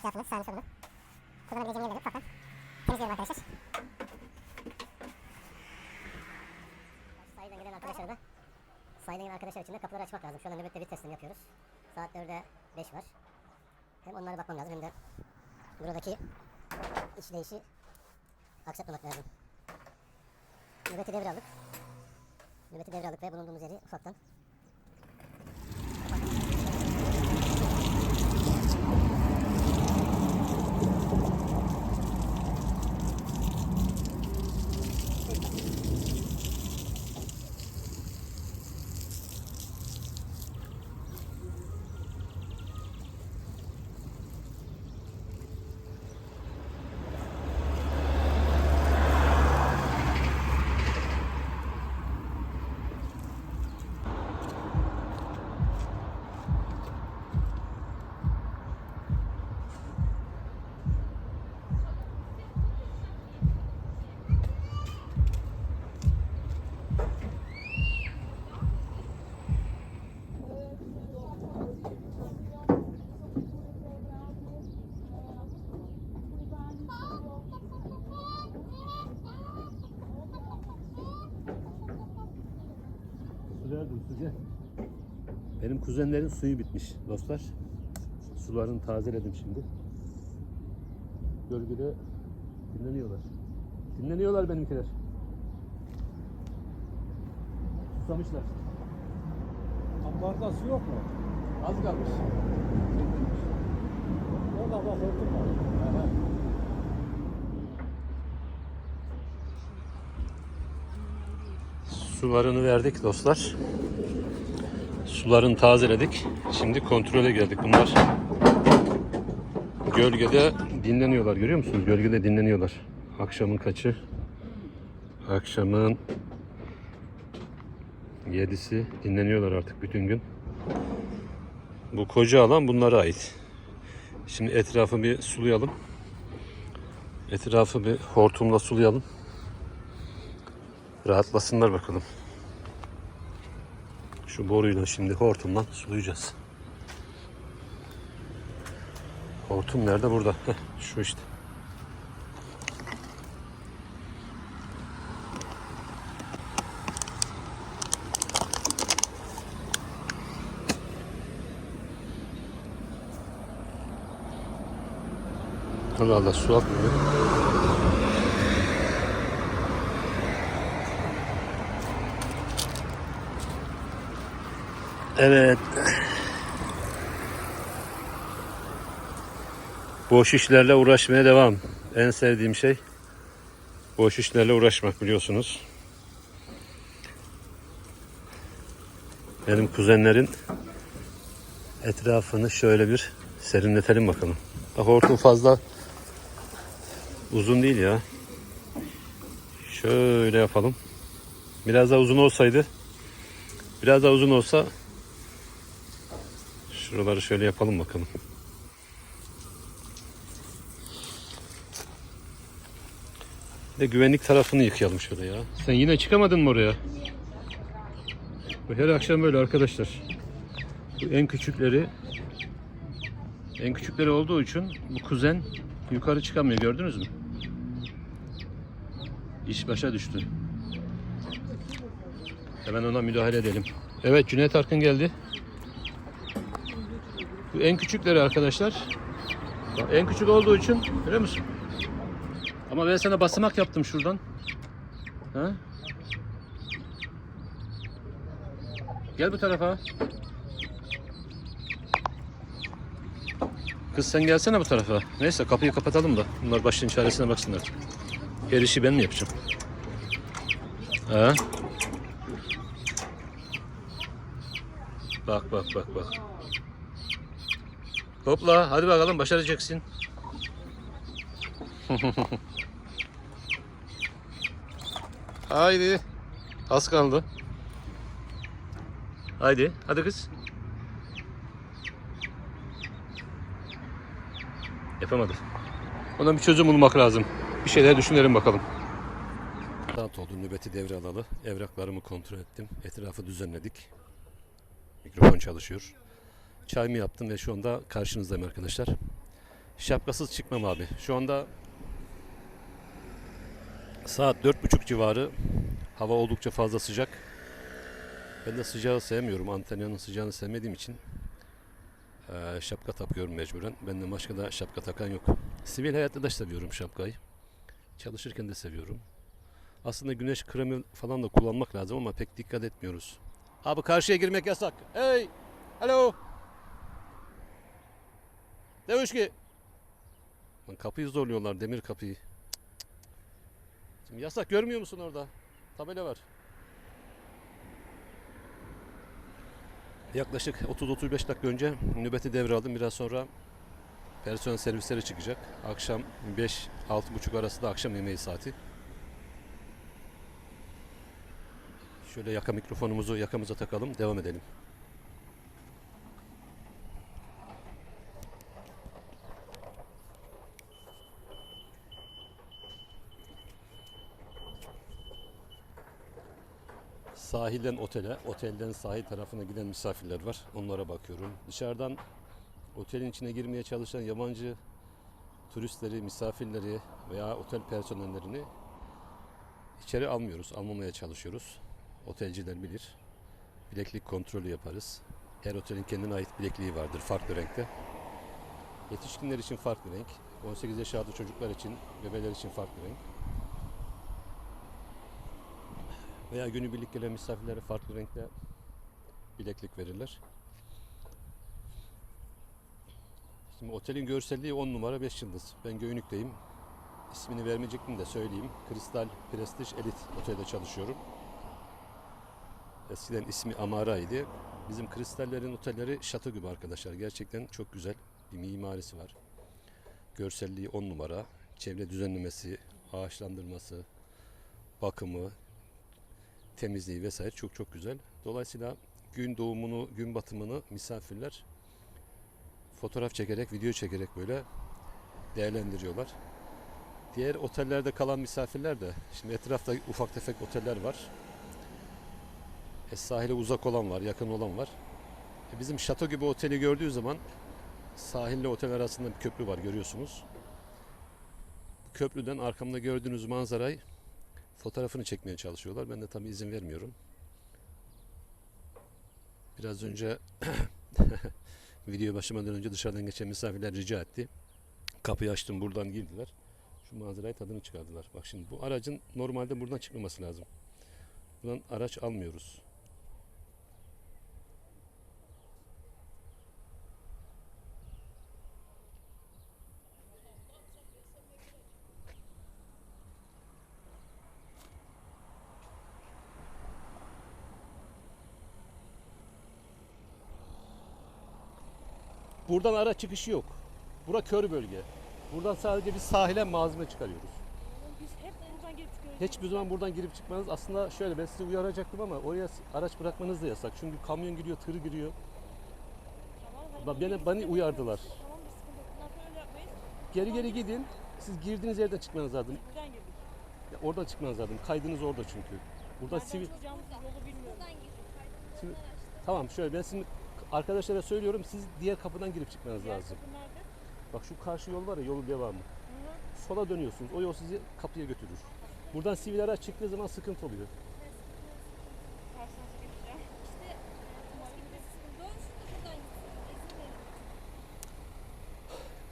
etrafını sağını solunu kullanabileceğim yerleri ufaktan temizliyorum arkadaşlar. Sahilden gelen arkadaşlar da sahilden gelen arkadaşlar için de kapıları açmak lazım. Şu anda nöbette bir testini yapıyoruz. Saat 4'e 5 var. Hem onlara bakmam lazım hem de buradaki işleyişi aksatmamak lazım. Nöbeti devraldık. Nöbeti devraldık ve bulunduğumuz yeri ufaktan Sürerdim suyu. Benim kuzenlerin suyu bitmiş dostlar. Sularını tazeledim şimdi. Gölgede dinleniyorlar. Dinleniyorlar benimkiler. Susamışlar. Ambarda su yok mu? Az kalmış. Orada bak hortum var. Sularını verdik dostlar. Sularını tazeledik. Şimdi kontrole geldik. Bunlar gölgede dinleniyorlar. Görüyor musunuz? Gölgede dinleniyorlar. Akşamın kaçı? Akşamın 7'si dinleniyorlar artık bütün gün. Bu koca alan bunlara ait. Şimdi etrafı bir sulayalım. Etrafı bir hortumla sulayalım. Rahatlasınlar bakalım. Şu boruyla şimdi hortumdan sulayacağız. Hortum nerede? Burada. Şu işte. Allah Allah su akmıyor. Evet. Boş işlerle uğraşmaya devam. En sevdiğim şey boş işlerle uğraşmak biliyorsunuz. Benim kuzenlerin etrafını şöyle bir serinletelim bakalım. Bak hortum fazla uzun değil ya. Şöyle yapalım. Biraz daha uzun olsaydı Biraz daha uzun olsa şuraları şöyle yapalım bakalım. Bir de güvenlik tarafını yıkayalım şöyle ya. Sen yine çıkamadın mı oraya? Bu her akşam böyle arkadaşlar. Bu en küçükleri en küçükleri olduğu için bu kuzen yukarı çıkamıyor gördünüz mü? İş başa düştü. Hemen ona müdahale edelim. Evet Cüneyt Arkın geldi. En küçükleri arkadaşlar. En küçük olduğu için biliyor musun? Ama ben sana basamak yaptım şuradan. Ha? Gel bu tarafa. Kız sen gelsene bu tarafa. Neyse kapıyı kapatalım da. Bunlar başının çaresine baksınlar. Her işi ben mi yapacağım? Ha? Bak bak bak bak. Hopla hadi bakalım başaracaksın. Haydi. Az kaldı. Haydi hadi kız. Yapamadı. Ona bir çözüm bulmak lazım. Bir şeyler düşünelim bakalım. Saat oldu nöbeti devralalı. Evraklarımı kontrol ettim. Etrafı düzenledik. Mikrofon çalışıyor. Çayımı yaptım ve şu anda karşınızdayım arkadaşlar. Şapkasız çıkmam abi. Şu anda saat dört buçuk civarı. Hava oldukça fazla sıcak. Ben de sıcağı sevmiyorum. Antalya'nın sıcağını sevmediğim için şapka takıyorum mecburen. Benden başka da şapka takan yok. Sivil hayatta da seviyorum şapkayı. Çalışırken de seviyorum. Aslında güneş kremi falan da kullanmak lazım ama pek dikkat etmiyoruz. Abi karşıya girmek yasak. Hey! Hello! Demiş ki kapıyı zorluyorlar demir kapıyı. Şimdi yasak görmüyor musun orada? Tabela var. Yaklaşık 30-35 dakika önce nöbeti devraldım. Biraz sonra personel servisleri çıkacak. Akşam 5-6.30 arası da akşam yemeği saati. Şöyle yaka mikrofonumuzu yakamıza takalım. Devam edelim. Sahilden otele, otelden sahil tarafına giden misafirler var. Onlara bakıyorum. Dışarıdan otelin içine girmeye çalışan yabancı turistleri, misafirleri veya otel personellerini içeri almıyoruz. Almamaya çalışıyoruz. Otelciler bilir. Bileklik kontrolü yaparız. Her otelin kendine ait bilekliği vardır farklı renkte. Yetişkinler için farklı renk. 18 yaş altı çocuklar için, bebeler için farklı renk. Veya günübirlik gelen misafirlere farklı renkte bileklik verirler. Şimdi otelin görselliği 10 numara 5 yıldız. Ben Göynük'teyim. İsmini vermeyecektim de söyleyeyim. Kristal Prestige Elite Otel'de çalışıyorum. Eskiden ismi Amara'ydı. Bizim kristallerin otelleri şato gibi arkadaşlar. Gerçekten çok güzel bir mimarisi var. Görselliği 10 numara. Çevre düzenlemesi, ağaçlandırması, bakımı, temizliği vesaire çok çok güzel. Dolayısıyla gün doğumunu, gün batımını misafirler fotoğraf çekerek, video çekerek böyle değerlendiriyorlar. Diğer otellerde kalan misafirler de şimdi etrafta ufak tefek oteller var. E, sahile uzak olan var, yakın olan var. E, bizim şato gibi oteli gördüğü zaman sahille otel arasında bir köprü var görüyorsunuz. Köprüden arkamda gördüğünüz manzarayı fotoğrafını çekmeye çalışıyorlar. Ben de tabii izin vermiyorum. Biraz önce video başlamadan önce dışarıdan geçen misafirler rica etti. Kapıyı açtım buradan girdiler. Şu manzarayı tadını çıkardılar. Bak şimdi bu aracın normalde buradan çıkmaması lazım. Buradan araç almıyoruz. Buradan araç çıkışı yok. Bura kör bölge. Buradan sadece biz sahile malzeme çıkarıyoruz. Biz hep buradan gelip çıkıyoruz. Hiçbir zaman buradan girip çıkmanız aslında şöyle ben sizi uyaracaktım ama oraya araç bırakmanız da yasak. Çünkü kamyon giriyor, tır giriyor. Tamam, biz beni, uyardılar. yok. Tamam bir sıkıntı yok. Bundan sonra öyle yapmayız. Geri geri gidin. Siz girdiğiniz yerden çıkmanız lazım. Buradan girdik. Ya oradan çıkmanız lazım. Kaydınız orada çünkü. Burada Nereden sivil... yolu. Şimdi, tamam şöyle ben şimdi arkadaşlara söylüyorum. Siz diğer kapıdan girip çıkmanız Diğer lazım. kapı nerede? Bak şu karşı yol var ya yolun devamı. Sola dönüyorsunuz. O yol sizi kapıya götürür. Buradan sivil araç çıktığı zaman sıkıntı oluyor. Karşınıza geçeceğim.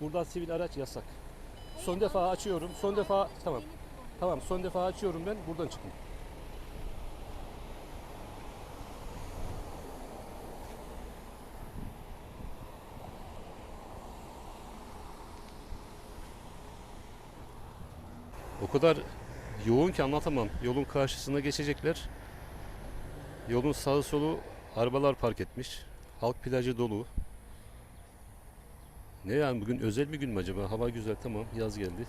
Buradan sivil araç yasak. Son defa açıyorum. Son defa tamam. Tamam son defa açıyorum ben. Buradan çıkın. O kadar yoğun ki anlatamam. Yolun karşısına geçecekler. Yolun sağı solu arabalar park etmiş. Halk plajı dolu. Ne yani bugün özel bir gün mü acaba? Hava güzel tamam yaz geldi.